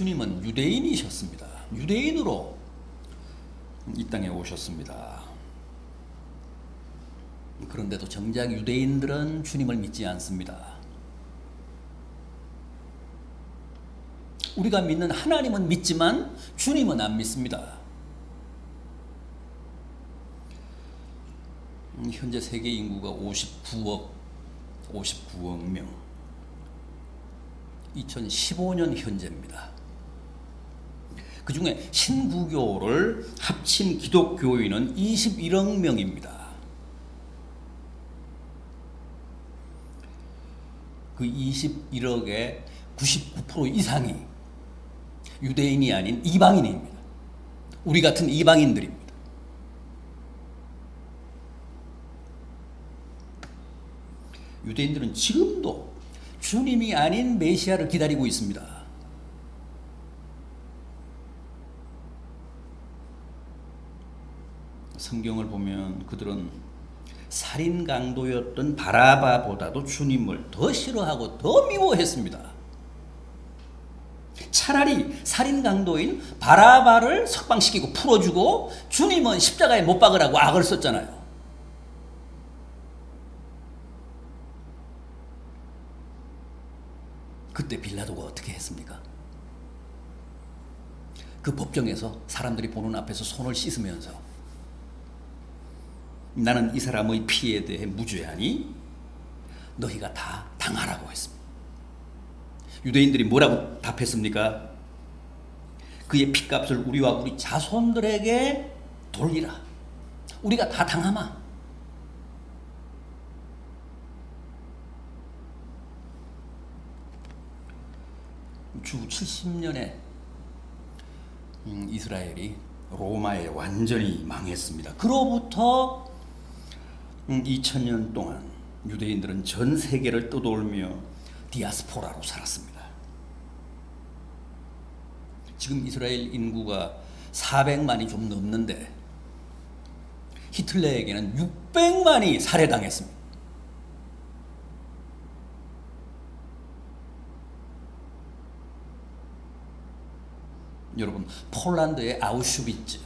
주님은 유대인이셨습니다. 유대인으로 이 땅에 오셨습니다. 그런데도 정작 유대인들은 주님을 믿지 않습니다. 우리가 믿는 하나님은 믿지만 주님은 안 믿습니다. 음, 현재 세계 인구가 59억 59억 명. 2015년 현재입니다. 그 중에 신구교를 합친 기독교인은 21억 명입니다. 그 21억의 99% 이상이 유대인이 아닌 이방인입니다. 우리 같은 이방인들입니다. 유대인들은 지금도 주님이 아닌 메시아를 기다리고 있습니다. 성경을 보면 그들은 살인 강도였던 바라바보다도 주님을 더 싫어하고 더 미워했습니다. 차라리 살인 강도인 바라바를 석방시키고 풀어주고 주님은 십자가에 못 박으라고 악을 썼잖아요. 그때 빌라도가 어떻게 했습니까? 그 법정에서 사람들이 보는 앞에서 손을 씻으면서 나는 이 사람의 피에 대해 무죄하니 너희가 다 당하라고 했습니다. 유대인들이 뭐라고 답했습니까? 그의 피값을 우리와 우리 자손들에게 돌리라. 우리가 다 당하마. 주 70년에 음, 이스라엘이 로마에 완전히 망했습니다. 그로부터 2000년 동안 유대인들은 전 세계를 떠돌며 디아스포라로 살았습니다. 지금 이스라엘 인구가 400만이 좀 넘는데 히틀러에게는 600만이 살해당했습니다. 여러분 폴란드의 아우슈비츠,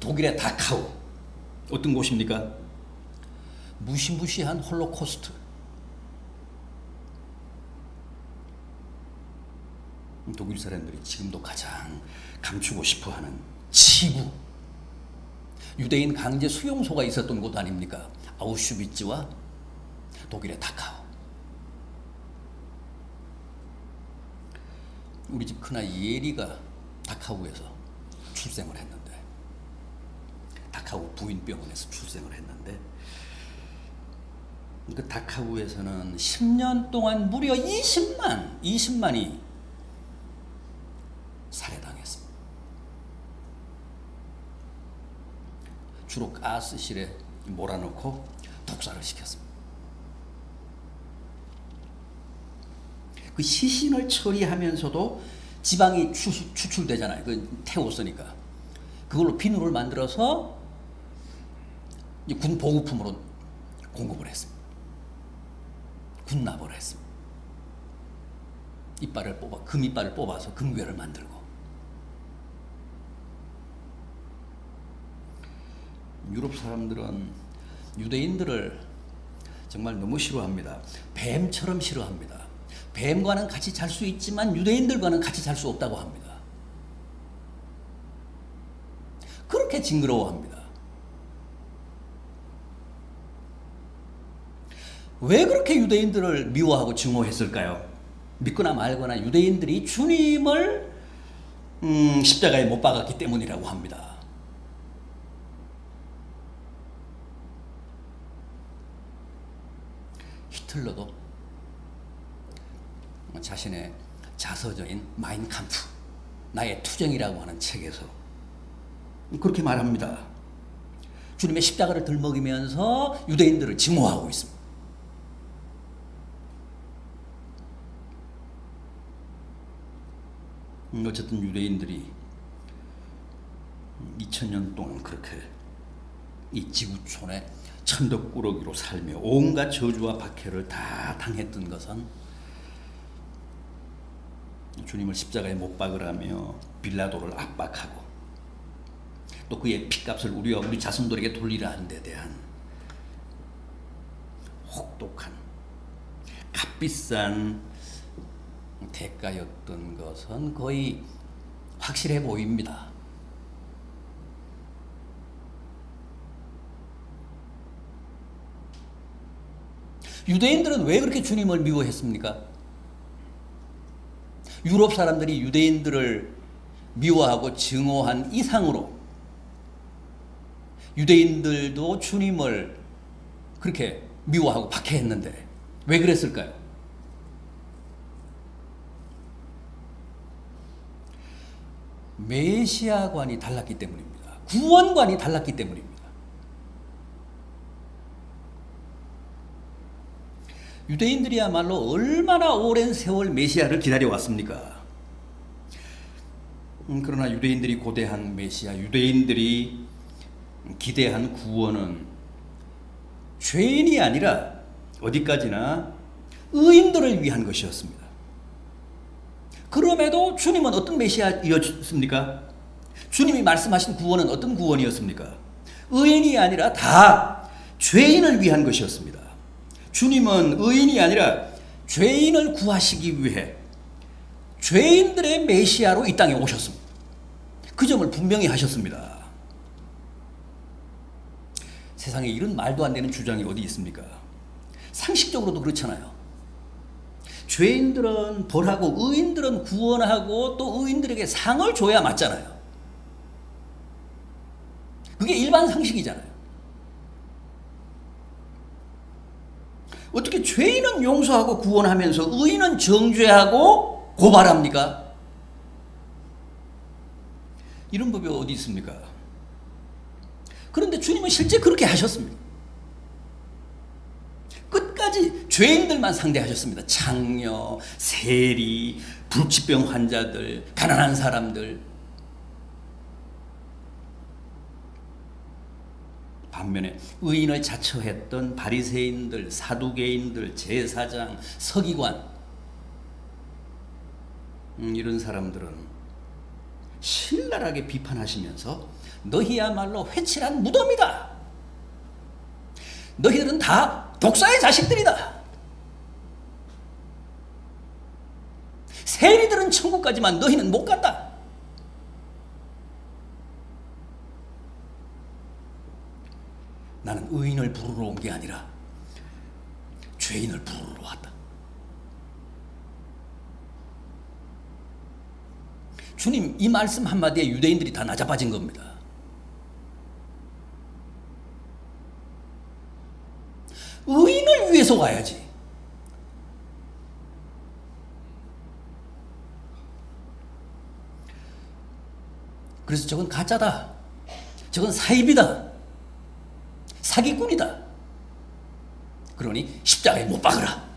독일의 다카우 어떤 곳입니까? 무시무시한 홀로코스트. 독일 사람들이 지금도 가장 감추고 싶어 하는 치부. 유대인 강제 수용소가 있었던 곳 아닙니까? 아우슈비츠와 독일의 다카우. 우리 집 큰아이 예리가 다카우에서 출생을 했는데 다카우 부인병원에서 출생을 했는데 그 다카우에서는 10년 동안 무려 20만 20만이 살해당했습니다. 주로 가스실에 몰아넣고 독사를 시켰습니다. 그 시신을 처리하면서도 지방이 추, 추출되잖아요. 그 태웠으니까. 그걸로 비누를 만들어서 군 보급품으로 공급을 했습니다. 군납을 했습니다. 이빨을 뽑아 금 이빨을 뽑아서 금괴를 만들고 유럽 사람들은 유대인들을 정말 너무 싫어합니다. 뱀처럼 싫어합니다. 뱀과는 같이 잘 수 있지만 유대인들과는 같이 잘 수 없다고 합니다. 그렇게 징그러워합니다. 왜 그렇게 유대인들을 미워하고 증오했을까요? 믿거나 말거나 유대인들이 주님을 음, 십자가에 못 박았기 때문이라고 합니다. 히틀러도 자신의 자서전인 마인캄프 나의 투정이라고 하는 책에서 그렇게 말합니다. 주님의 십자가를 들먹이면서 유대인들을 증오하고 있습니다. 어쨌든 유대인들이 2000년 동안 그렇게 이 지구촌에 천덕꾸러기로 살며 온갖 저주와 박해를 다 당했던 것은 주님을 십자가에 못 박으라며 빌라도를 압박하고 또 그의 피값을 우리와 우리 자손들에게 돌리라는 데 대한 혹독한 값비싼 대가였던 것은 거의 확실해 보입니다. 유대인들은 왜 그렇게 주님을 미워했습니까? 유럽 사람들이 유대인들을 미워하고 증오한 이상으로 유대인들도 주님을 그렇게 미워하고 박해했는데 왜 그랬을까요? 메시아관이 달랐기 때문입니다. 구원관이 달랐기 때문입니다. 유대인들이야말로 얼마나 오랜 세월 메시아를 기다려 왔습니까? 음, 그러나 유대인들이 고대한 메시아, 유대인들이 기대한 구원은 죄인이 아니라 어디까지나 의인들을 위한 것이었습니다. 그럼에도 주님은 어떤 메시아이었습니까? 주님이 말씀하신 구원은 어떤 구원이었습니까? 의인이 아니라 다 죄인을 위한 것이었습니다. 주님은 의인이 아니라 죄인을 구하시기 위해 죄인들의 메시아로 이 땅에 오셨습니다. 그 점을 분명히 하셨습니다. 세상에 이런 말도 안 되는 주장이 어디 있습니까? 상식적으로도 그렇잖아요. 죄인들은 벌하고 의인들은 구원하고 또 의인들에게 상을 줘야 맞잖아요. 그게 일반 상식이잖아요. 어떻게 죄인은 용서하고 구원하면서 의인은 정죄하고 고발합니까? 이런 법이 어디 있습니까? 그런데 주님은 실제 그렇게 하셨습니다. 끝까지 죄인들만 상대하셨습니다. 창녀, 세리, 불치병 환자들, 가난한 사람들. 반면에 의인을 자처했던 바리새인들, 사두개인들, 제사장, 서기관 음, 이런 사람들은 신랄하게 비판하시면서 너희야말로 회칠한 무덤이다. 너희들은 다 독사의 자식들이다. 세리들은 천국 까지만 너희는 못 간다. 나는 의인을 부르러 온 게 아니라 죄인을 부르러 왔다. 주님 이 말씀 한마디에 유대인들이 다 낮아빠진 겁니다. 의인을 위해서 와야지. 그래서 저건 가짜다. 저건 사입이다. 사기꾼이다. 그러니 십자가에 못 박으라.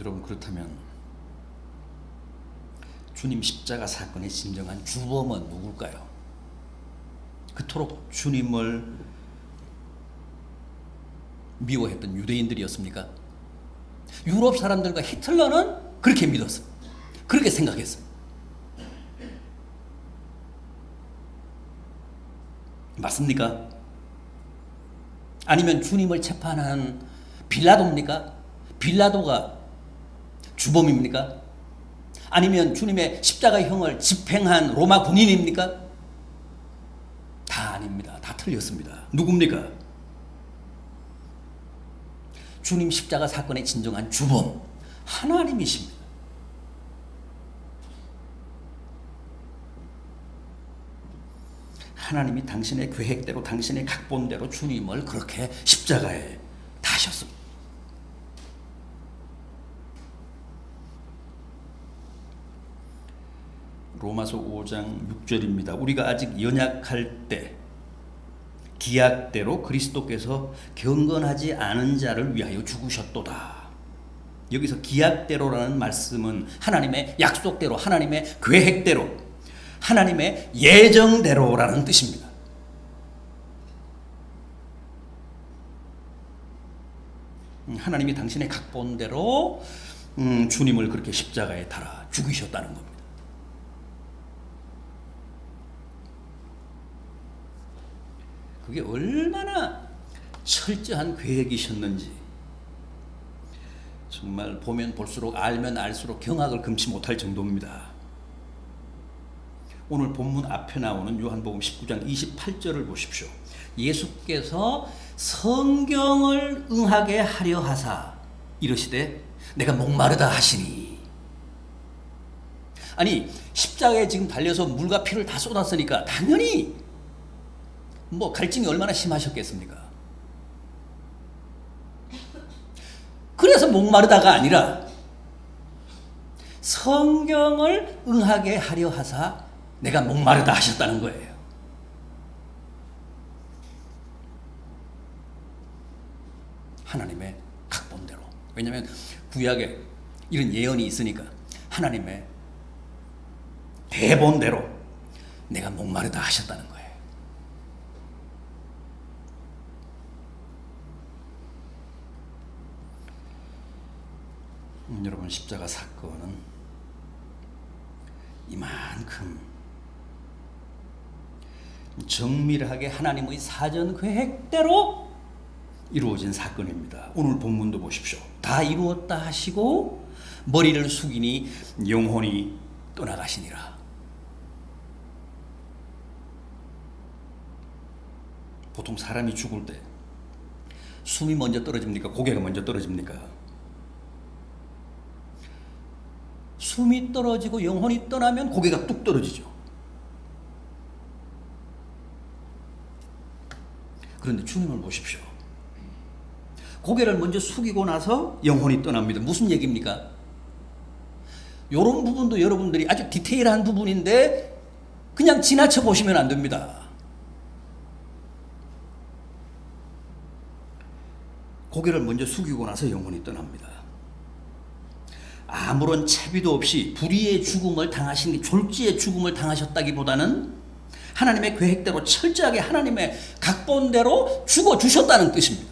여러분 그렇다면 주님 십자가 사건의 진정한 주범은 누굴까요? 그토록 주님을 미워했던 유대인들이었습니까? 유럽 사람들과 히틀러는 그렇게 믿었어. 그렇게 생각했어. 맞습니까? 아니면 주님을 재판한 빌라도입니까? 빌라도가 주범입니까? 아니면 주님의 십자가형을 집행한 로마 군인입니까? 다 아닙니다. 다 틀렸습니다. 누굽니까? 주님 십자가 사건의 진정한 주범 하나님이십니다. 하나님이 당신의 계획대로 당신의 각본대로 주님을 그렇게 십자가에 다셨습니다. 로마서 5장 6절입니다. 우리가 아직 연약할 때 기약대로 그리스도께서 경건하지 않은 자를 위하여 죽으셨도다. 여기서 기약대로라는 말씀은 하나님의 약속대로, 하나님의 계획대로, 하나님의 예정대로라는 뜻입니다. 음, 하나님이 당신의 각본대로 음, 주님을 그렇게 십자가에 달아 죽이셨다는 겁니다. 그게 얼마나 철저한 계획이셨는지 정말 보면 볼수록 알면 알수록 경악을 금치 못할 정도입니다. 오늘 본문 앞에 나오는 요한복음 19장 28절을 보십시오. 예수께서 성경을 응하게 하려 하사 이러시되 내가 목마르다 하시니 아니 십자가에 지금 달려서 물과 피를 다 쏟았으니까 당연히 뭐 갈증이 얼마나 심하셨겠습니까? 그래서 목마르다가 아니라 성경을 응하게 하려 하사 내가 목마르다 하셨다는 거예요. 하나님의 각본대로. 왜냐하면 구약에 이런 예언이 있으니까 하나님의 대본대로 내가 목마르다 하셨다는 거예요. 음, 여러분 십자가 사건은 이만큼 정밀하게 하나님의 사전 계획대로 이루어진 사건입니다. 오늘 본문도 보십시오. 다 이루었다 하시고 머리를 숙이니 영혼이 떠나가시니라. 보통 사람이 죽을 때 숨이 먼저 떨어집니까? 고개가 먼저 떨어집니까? 숨이 떨어지고 영혼이 떠나면 고개가 뚝 떨어지죠. 그런데 주님을 보십시오. 고개를 먼저 숙이고 나서 영혼이 떠납니다. 무슨 얘기입니까? 이런 부분도 여러분들이 아주 디테일한 부분인데 그냥 지나쳐 보시면 안 됩니다. 고개를 먼저 숙이고 나서 영혼이 떠납니다. 아무런 채비도 없이 불의의 죽음을 당하신 게 졸지의 죽음을 당하셨다기보다는 하나님의 계획대로 철저하게 하나님의 각본대로 죽어 주셨다는 뜻입니다.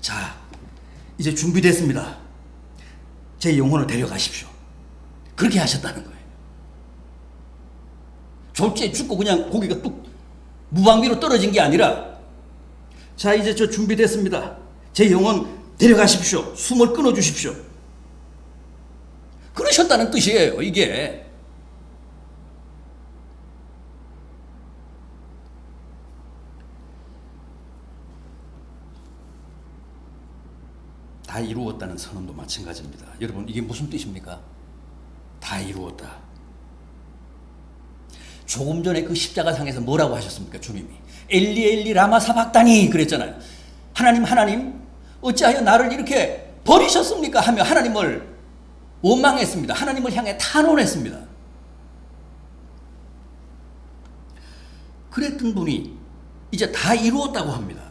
자, 이제 준비됐습니다. 제 영혼을 데려가십시오. 그렇게 하셨다는 거예요. 졸지에 죽고 그냥 고기가 뚝 무방비로 떨어진 게 아니라 자, 이제 저 준비됐습니다. 제 영혼 데려가십시오. 숨을 끊어 주십시오. 그러셨다는 뜻이에요, 이게. 다 이루었다는 선언도 마찬가지입니다. 여러분, 이게 무슨 뜻입니까? 다 이루었다. 조금 전에 그 십자가상에서 뭐라고 하셨습니까, 주님이? 엘리 엘리 라마 사박다니 그랬잖아요. 하나님 하나님 어찌하여 나를 이렇게 버리셨습니까? 하며 하나님을 원망했습니다. 하나님을 향해 탄원했습니다. 그랬던 분이 이제 다 이루었다고 합니다.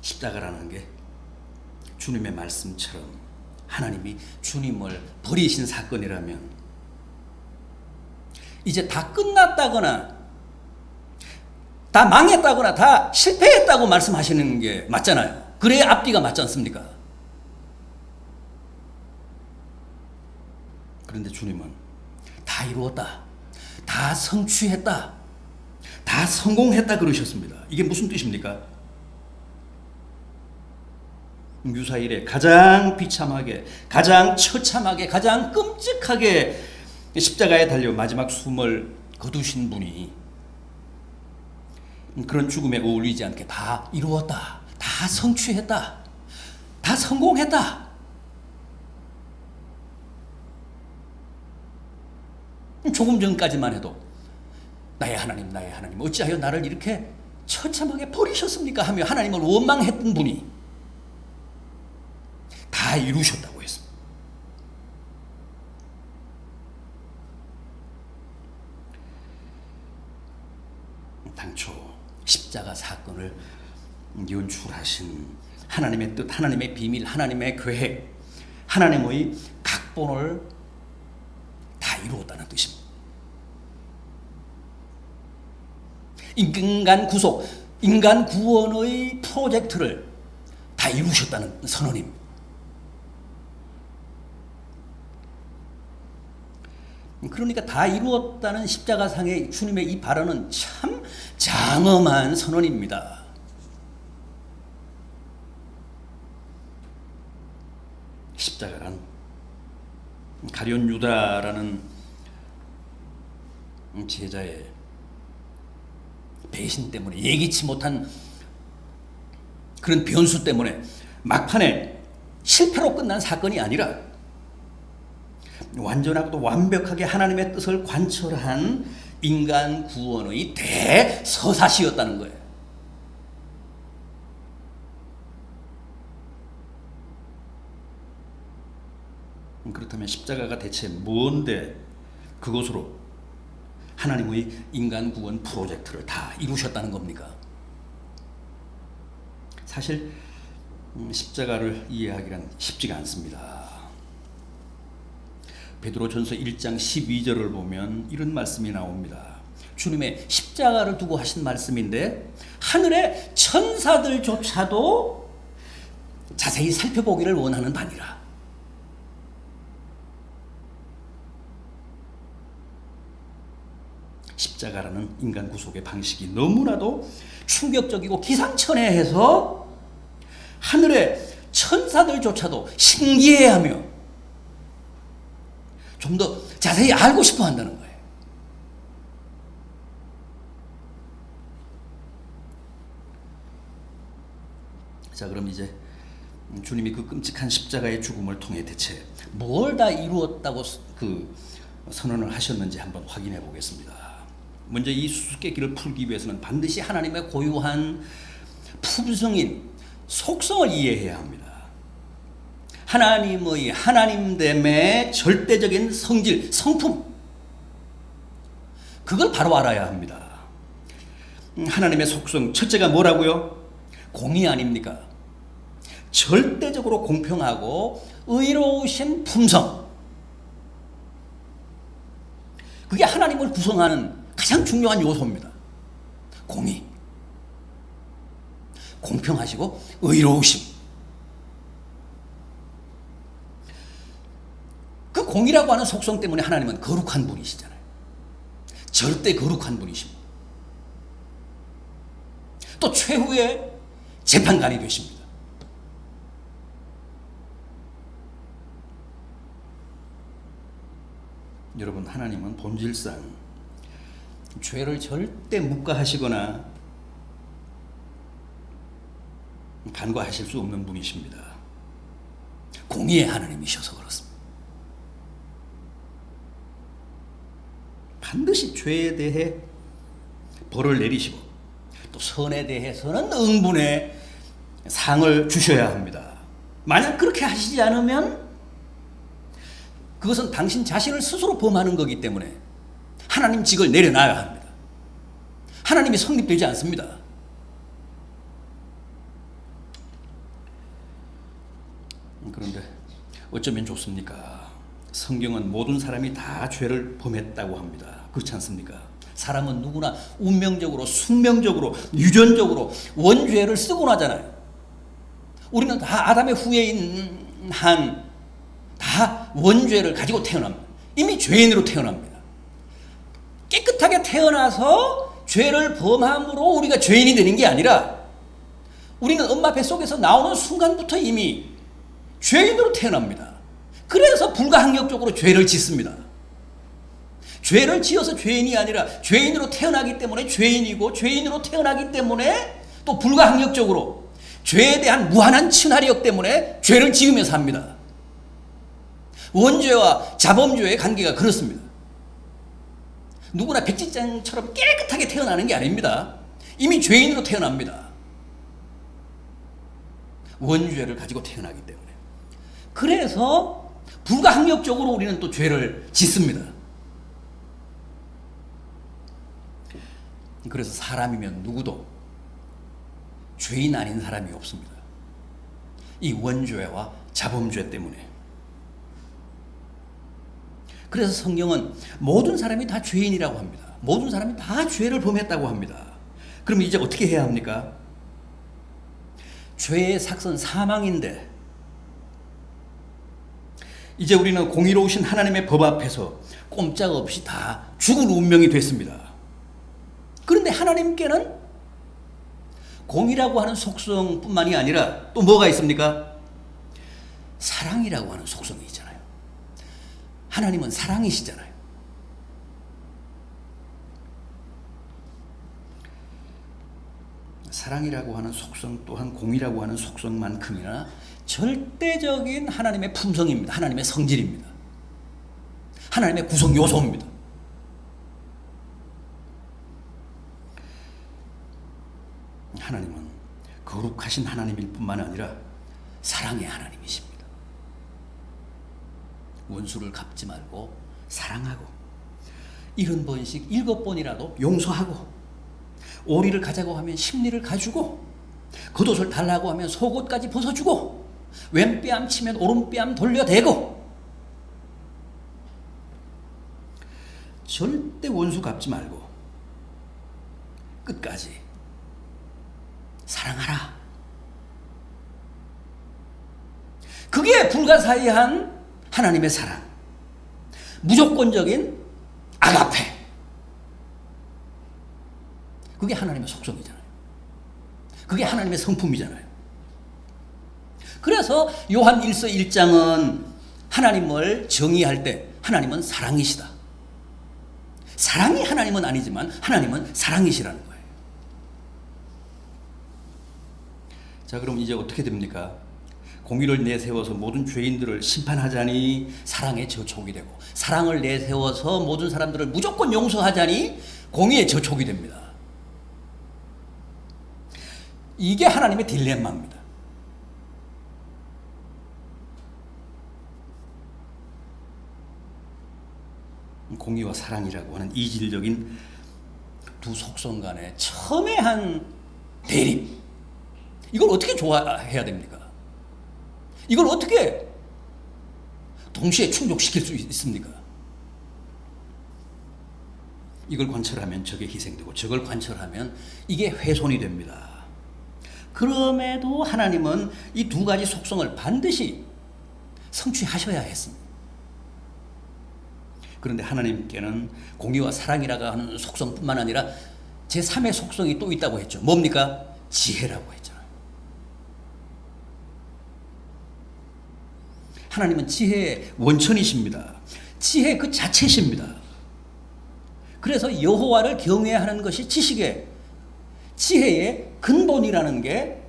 십자가라는 게 주님의 말씀처럼 하나님이 주님을 버리신 사건이라면 이제 다 끝났다거나 다 망했다거나 다 실패했다고 말씀하시는 게 맞잖아요. 그래야 앞뒤가 맞지 않습니까? 그런데 주님은 다 이루었다. 다 성취했다. 다 성공했다 그러셨습니다. 이게 무슨 뜻입니까? 유사일에 가장 비참하게, 가장 처참하게, 가장 끔찍하게 십자가에 달려 마지막 숨을 거두신 분이 그런 죽음에 어울리지 않게 다 이루었다. 다 성취했다. 다 성공했다. 조금 전까지만 해도 나의 하나님, 나의 하나님, 어찌하여 나를 이렇게 처참하게 버리셨습니까? 하며 하나님을 원망했던 분이 다 이루셨다고 했습니다. 당초 십자가 사건을 연출하신 하나님의 뜻, 하나님의 비밀, 하나님의 계획, 하나님의 각본을 다 이루었다는 뜻입니다. 인간 구속, 인간 구원의 프로젝트를 다 이루셨다는 선언입니다. 그러니까 다 이루었다는 십자가상의 주님의 이 발언은 참 장엄한 선언입니다. 십자가란 가련 유다라는 제자의 배신 때문에 예기치 못한 그런 변수 때문에 막판에 실패로 끝난 사건이 아니라 완전하고도 완벽하게 하나님의 뜻을 관철한 인간 구원의 대서사시였다는 거예요. 그렇다면 십자가가 대체 뭔데 그것으로 하나님의 인간 구원 프로젝트를 다 이루셨다는 겁니까? 사실 음, 십자가를 이해하기란 쉽지가 않습니다. 베드로전서 1장 12절을 보면 이런 말씀이 나옵니다. 주님의 십자가를 두고 하신 말씀인데 하늘의 천사들조차도 자세히 살펴보기를 원하는 바니라. 십자가라는 인간 구속의 방식이 너무나도 충격적이고 기상천외해서 하늘의 천사들조차도 신기해하며 좀 더 자세히 알고 싶어 한다는 거예요. 자, 그럼 이제 주님이 그 끔찍한 십자가의 죽음을 통해 대체 뭘 다 이루었다고 그 선언을 하셨는지 한번 확인해 보겠습니다. 먼저 이 수수께끼를 풀기 위해서는 반드시 하나님의 고유한 품성인 속성을 이해해야 합니다. 하나님의 하나님됨의 절대적인 성질, 성품. 그걸 바로 알아야 합니다. 음, 하나님의 속성, 첫째가 뭐라고요? 공의 아닙니까? 절대적으로 공평하고 의로우신 품성. 그게 하나님을 구성하는 가장 중요한 요소입니다. 공의. 공평하시고 의로우심. 공이라고 하는 속성 때문에 하나님은 거룩한 분이시잖아요. 절대 거룩한 분이십니다. 또 최후의 재판관이 되십니다. 여러분, 하나님은 본질상 죄를 절대 묵과하시거나 간과하실 수 없는 분이십니다. 공의의 하나님이셔서 그렇습니다. 반드시 죄에 대해 벌을 내리시고 또 선에 대해서는 응분의 상을 주셔야 합니다. 만약 그렇게 하시지 않으면 그것은 당신 자신을 스스로 범하는 거기 때문에 하나님 직을 내려놔야 합니다. 하나님이 성립되지 않습니다. 그런데 어쩌면 좋습니까? 성경은 모든 사람이 다 죄를 범했다고 합니다. 그렇지 않습니까? 사람은 누구나 운명적으로, 숙명적으로, 유전적으로 원죄를 쓰고 나잖아요. 우리는 다 아담의 후예인 한, 다 원죄를 가지고 태어납니다. 이미 죄인으로 태어납니다. 깨끗하게 태어나서 죄를 범함으로 우리가 죄인이 되는 게 아니라 우리는 엄마 뱃속에서 나오는 순간부터 이미 죄인으로 태어납니다. 그래서 불가항력적으로 죄를 짓습니다. 죄를 지어서 죄인이 아니라 죄인으로 태어나기 때문에 죄인이고 죄인으로 태어나기 때문에 또 불가항력적으로 죄에 대한 무한한 친화력 때문에 죄를 지으며 삽니다. 원죄와 자범죄의 관계가 그렇습니다. 누구나 백지장처럼 깨끗하게 태어나는 게 아닙니다. 이미 죄인으로 태어납니다. 원죄를 가지고 태어나기 때문에. 그래서 불가항력적으로 우리는 또 죄를 짓습니다. 그래서 사람이면 누구도 죄인 아닌 사람이 없습니다. 이 원죄와 자범죄 때문에. 그래서 성경은 모든 사람이 다 죄인이라고 합니다. 모든 사람이 다 죄를 범했다고 합니다. 그럼 이제 어떻게 해야 합니까? 죄의 삭선 사망인데 이제 우리는 공의로우신 하나님의 법 앞에서 꼼짝없이 다 죽은 운명이 됐습니다. 그런데 하나님께는 공이라고 하는 속성뿐만이 아니라 또 뭐가 있습니까? 사랑이라고 하는 속성이 있잖아요. 하나님은 사랑이시잖아요. 사랑이라고 하는 속성 또한 공이라고 하는 속성만큼이나 절대적인 하나님의 품성입니다. 하나님의 성질입니다. 하나님의 구성 요소입니다. 하나님은 거룩하신 하나님일 뿐만 아니라 사랑의 하나님이십니다. 원수를 갚지 말고 사랑하고 일흔 번씩 일곱 번이라도 용서하고 오리를 가자고 하면 십리를 가주고 겉옷을 달라고 하면 속옷까지 벗어주고 왼뺨 치면 오른뺨 돌려대고 절대 원수 갚지 말고 끝까지 사랑하라. 그게 불가사의한 하나님의 사랑. 무조건적인 아가페. 그게 하나님의 속성이잖아요. 그게 하나님의 성품이잖아요. 그래서 요한 1서 1장은 하나님을 정의할 때 하나님은 사랑이시다. 사랑이 하나님은 아니지만 하나님은 사랑이시라는 거예요. 자, 그럼 이제 어떻게 됩니까? 공의를 내세워서 모든 죄인들을 심판하자니 사랑의 저촉이 되고 사랑을 내세워서 모든 사람들을 무조건 용서하자니 공의의 저촉이 됩니다. 이게 하나님의 딜레마입니다. 공의와 사랑이라고 하는 이질적인 두 속성 간의 첨예한 대립. 이걸 어떻게 좋아해야 됩니까? 이걸 어떻게 동시에 충족시킬 수 있습니까? 이걸 관철하면 저게 희생되고 저걸 관철하면 이게 훼손이 됩니다. 그럼에도 하나님은 이 두 가지 속성을 반드시 성취하셔야 했습니다. 그런데 하나님께는 공의와 사랑이라고 하는 속성뿐만 아니라 제3의 속성이 또 있다고 했죠. 뭡니까? 지혜라고 했잖아요. 하나님은 지혜의 원천이십니다. 지혜 그 자체십니다. 그래서 여호와를 경외하는 것이 지식의 지혜의 근본이라는 게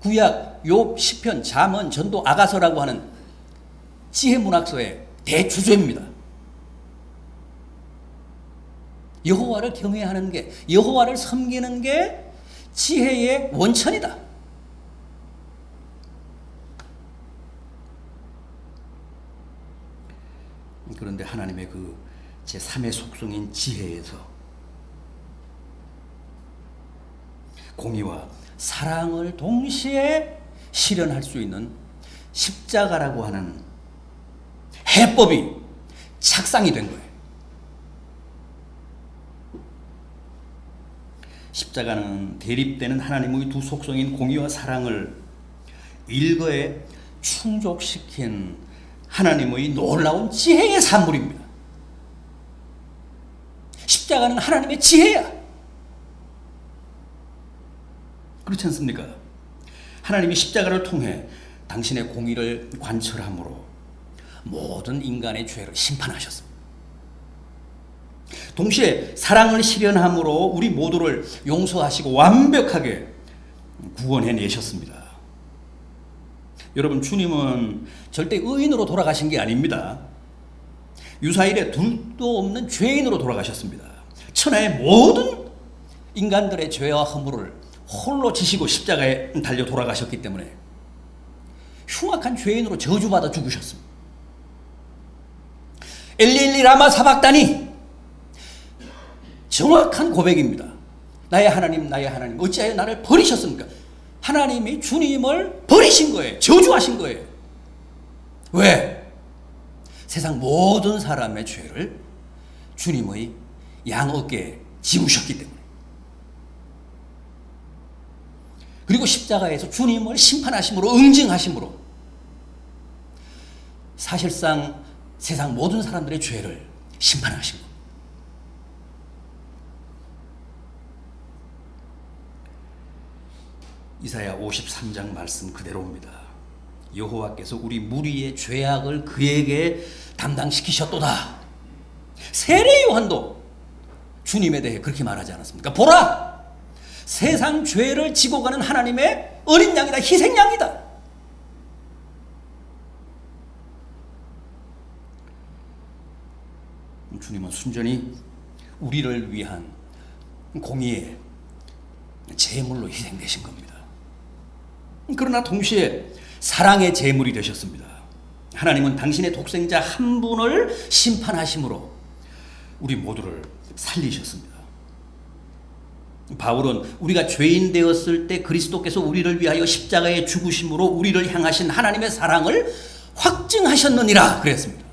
구약 욥 시편 잠언 전도 아가서라고 하는 지혜 문학서의 대주제입니다. 여호와를 경외하는 게 여호와를 섬기는 게 지혜의 원천이다. 그런데 하나님의 그 제3의 속성인 지혜에서 공의와 사랑을 동시에 실현할 수 있는 십자가라고 하는 해법이 착상이 된 거예요. 십자가는 대립되는 하나님의 두 속성인 공의와 사랑을 일거에 충족시킨 하나님의 놀라운 지혜의 산물입니다. 십자가는 하나님의 지혜야. 그렇지 않습니까? 하나님이 십자가를 통해 당신의 공의를 관철함으로 모든 인간의 죄를 심판하셨습니다. 동시에 사랑을 실현함으로 우리 모두를 용서하시고 완벽하게 구원해 내셨습니다. 여러분 주님은 절대 의인으로 돌아가신 게 아닙니다. 유사일에 둘도 없는 죄인으로 돌아가셨습니다. 천하의 모든 인간들의 죄와 허물을 홀로 지시고 십자가에 달려 돌아가셨기 때문에 흉악한 죄인으로 저주받아 죽으셨습니다. 엘리엘리 라마 사박다니 정확한 고백입니다. 나의 하나님, 나의 하나님, 어찌하여 나를 버리셨습니까? 하나님이 주님을 버리신 거예요. 저주하신 거예요. 왜? 세상 모든 사람의 죄를 주님의 양 어깨에 지우셨기 때문에. 그리고 십자가에서 주님을 심판하심으로 응징하심으로 사실상 세상 모든 사람들의 죄를 심판하신 겁니다. 이사야 53장 말씀 그대로입니다. 여호와께서 우리 무리의 죄악을 그에게 담당시키셨도다. 세례 요한도 주님에 대해 그렇게 말하지 않았습니까? 보라! 세상 죄를 지고 가는 하나님의 어린 양이다. 희생 양이다. 주님은 순전히 우리를 위한 공의의 제물로 희생되신 겁니다. 그러나 동시에 사랑의 제물이 되셨습니다. 하나님은 당신의 독생자 한 분을 심판하심으로 우리 모두를 살리셨습니다. 바울은 우리가 죄인 되었을 때 그리스도께서 우리를 위하여 십자가에 죽으심으로 우리를 향하신 하나님의 사랑을 확증하셨느니라 그랬습니다.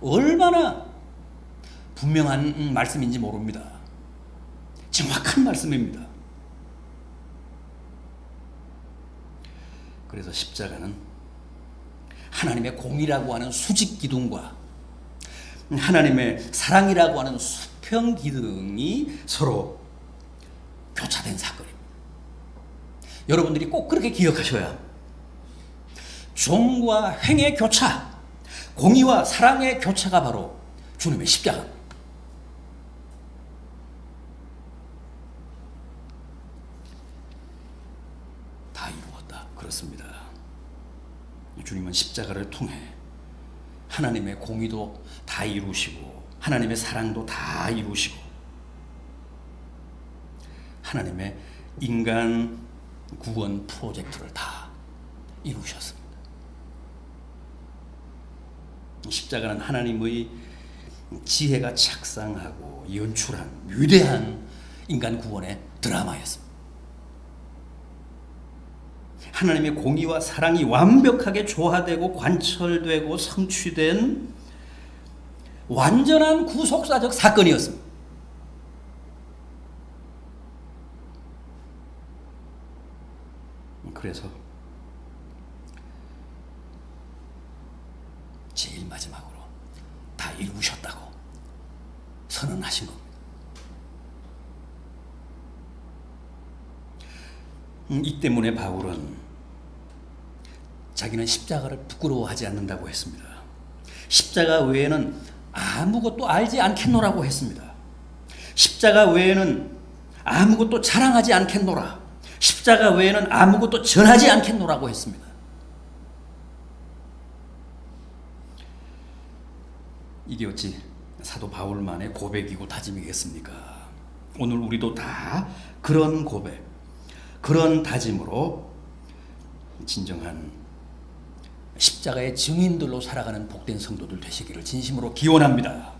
얼마나 분명한 말씀인지 모릅니다. 정확한 말씀입니다. 그래서 십자가는 하나님의 공이라고 하는 수직 기둥과 하나님의 사랑이라고 하는 수평 기둥이 서로 교차된 사건입니다. 여러분들이 꼭 그렇게 기억하셔야. 종과 횡의 교차, 공의와 사랑의 교차가 바로 주님의 십자가. 다 이루었다. 그렇습니다. 주님은 십자가를 통해 하나님의 공의도 다 이루시고 하나님의 사랑도 다 이루시고 하나님의 인간 구원 프로젝트를 다 이루셨습니다. 십자가는 하나님의 지혜가 착상하고 연출한 위대한 인간 구원의 드라마였습니다. 하나님의 공의와 사랑이 완벽하게 조화되고 관철되고 성취된 완전한 구속사적 사건이었습니다. 그래서 제일 마지막으로 다 이루셨다고 선언하신 겁니다. 이 때문에 바울은 자기는 십자가를 부끄러워하지 않는다고 했습니다. 십자가 외에는 아무것도 알지 않겠노라고 했습니다. 십자가 외에는 아무것도 자랑하지 않겠노라. 십자가 외에는 아무것도 전하지 않겠노라고 했습니다. 이게 어찌 사도 바울만의 고백이고 다짐이겠습니까? 오늘 우리도 다 그런 고백, 그런 다짐으로 진정한 십자가의 증인들로 살아가는 복된 성도들 되시기를 진심으로 기원합니다.